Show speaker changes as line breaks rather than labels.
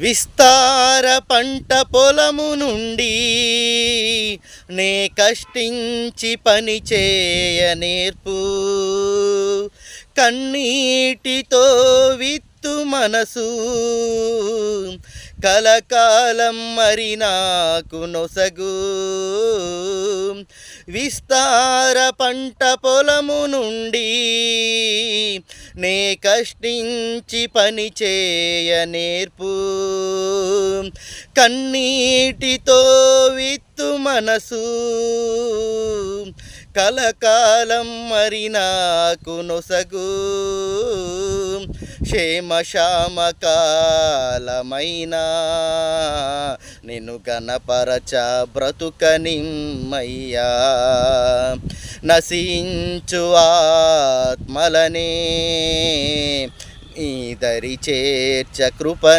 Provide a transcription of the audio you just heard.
విస్తార పంట పొలము నుండి నే కష్టించి పని చేయ నేర్పు. కన్నీటితో విత్తు మనసు. కలకాలం మరి నాకు నొసగు. విస్తార పంట పొలము నుండి నే కష్టించి పని చేయ నేర్పు. కన్నీటితో విత్తు మనసు. కలకాలం మరి నాకు నొసగు. క్షేమశామకాలమైనా నిన్ను గణపరచ బ్రతుక నిమ్మయ్యా. నశించు ఆత్మలనే. ఈ దరి చేర్చ కృపని